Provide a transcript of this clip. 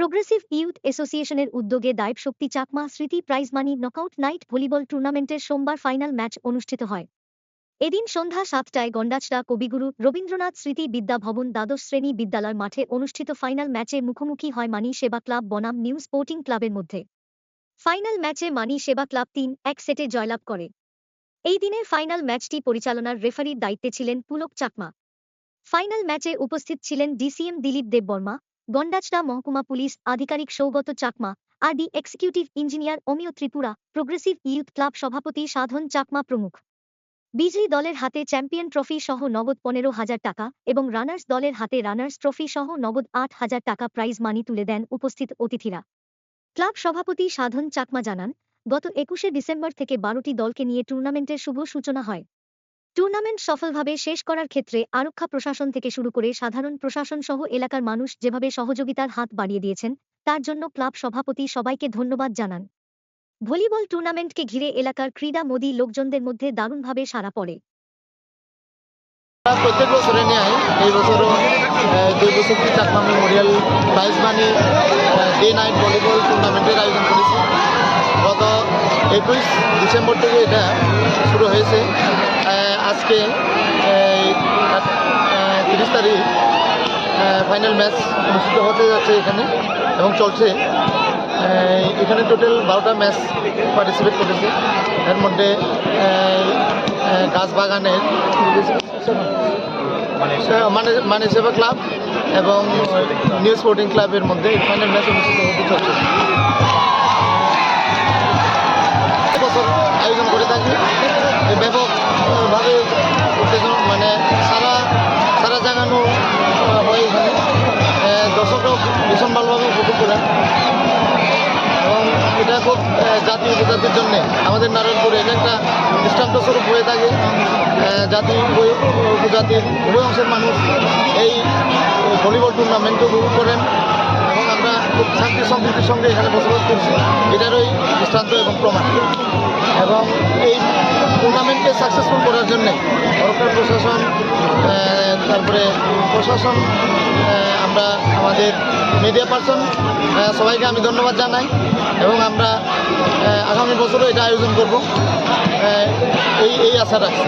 Progressive youth অ্যাসোসিয়েশনের উদ্যোগে দায়ব শক্তি চাকমা স্মৃতি prize money knockout night volleyball টুর্নামেন্টের সোমবার ফাইনাল ম্যাচ অনুষ্ঠিত হয়। এদিন সন্ধ্যা সাতটায় গন্ডাচড়া কবিগুরু রবীন্দ্রনাথ স্মৃতি বিদ্যা ভবন দ্বাদশ শ্রেণি বিদ্যালয় মাঠে অনুষ্ঠিত ফাইনাল ম্যাচে মুখোমুখি হয় মানি সেবা ক্লাব বনাম নিউ স্পোর্টিং ক্লাবের মধ্যে। ফাইনাল ম্যাচে মানি সেবা ক্লাব তিন এক সেটে জয়লাভ করে। এই দিনের ফাইনাল ম্যাচটি পরিচালনার রেফারির দায়িত্বে ছিলেন পুলক চাকমা। ফাইনাল ম্যাচে উপস্থিত ছিলেন ডিসিএম দিলীপ দেববর্মা গন্ডাচড়া মহকুমা পুলিশ, আধিকারিক Saugata Chakma RD executive engineer Amiya Tripura, progressive youth club সভাপতি সাধন চাকমা প্রমুখ। বিজয়ী দলের হাতে চ্যাম্পিয়ন ট্রফি সহ নগদ পনেরো হাজার টাকা এবং রানার্স দলের হাতে রানার্স ট্রফি সহ নগদ আট হাজার টাকা প্রাইজ মানি তুলে দেন উপস্থিত অতিথিরা। ক্লাব সভাপতি সাধন চাকমা জানান, গত একুশে ডিসেম্বর থেকে বারোটি দলকে নিয়ে টুর্নামেন্টের শুভ সূচনা হয়। টুর্নামেন্ট সফলভাবে শেষ করার ক্ষেত্রে আরক্ষা প্রশাসন থেকে শুরু করে সাধারণ প্রশাসন সহ এলাকার মানুষ যেভাবে সহযোগিতার হাত বাড়িয়ে দিয়েছেন, তার জন্য ক্লাব সভাপতি সবাইকে ধন্যবাদ জানান। ভলিবল টুর্নামেন্টকে ঘিরে এলাকার ক্রীড়া মোদী লোকজনদের মধ্যে দারুণভাবে সাড়া পড়ে। প্রত্যেক বছরে নেয় এই বছরও দুই বছর Chakma memorial prize money day night volleyball টুর্নামেন্টের আয়োজন করেছি। গত একুশ ডিসেম্বর থেকে এটা শুরু হয়েছে। আজকে তিরিশ তারিখ ফাইনাল ম্যাচ অনুষ্ঠিত হতে যাচ্ছে এখানে এবং চলছে। এখানে টোটাল বারোটা ম্যাচ পার্টিসিপেট করেছে। এর মধ্যে গাছ বাগানের মানে মানে সেবা ক্লাব এবং নিউ স্পোর্টিং ক্লাবের মধ্যে ফাইনাল ম্যাচ অনুষ্ঠিত হতে চলছে। বছর আয়োজন করে থাকি। এই ভালোভাবে এবং এটা খুব জাতি উপজাতির জন্য। আমাদের নারায়ণপুরে এটা একটা দৃষ্টান্ত স্বরূপ হয়ে থাকে। জাতি উপজাতির উভয় অংশের মানুষ এই ভলিবল টুর্নামেন্ট উপভোগ করেন। এবং আমরা খুব শান্তি সম্প্রীতির সঙ্গে এখানে বসবাস করছি। এটারই দৃষ্টান্ত এবং প্রমাণ। এবং এই টুর্নামেন্টকে সাকসেসফুল করার জন্য সরকার প্রশাসন তারপরে প্রশাসন আমরা আমাদের মিডিয়া পার্সন সবাইকে আমি ধন্যবাদ জানাই এবং আমরা আগামী বছরও এটা আয়োজন করব। এই এই আশা রাখছি।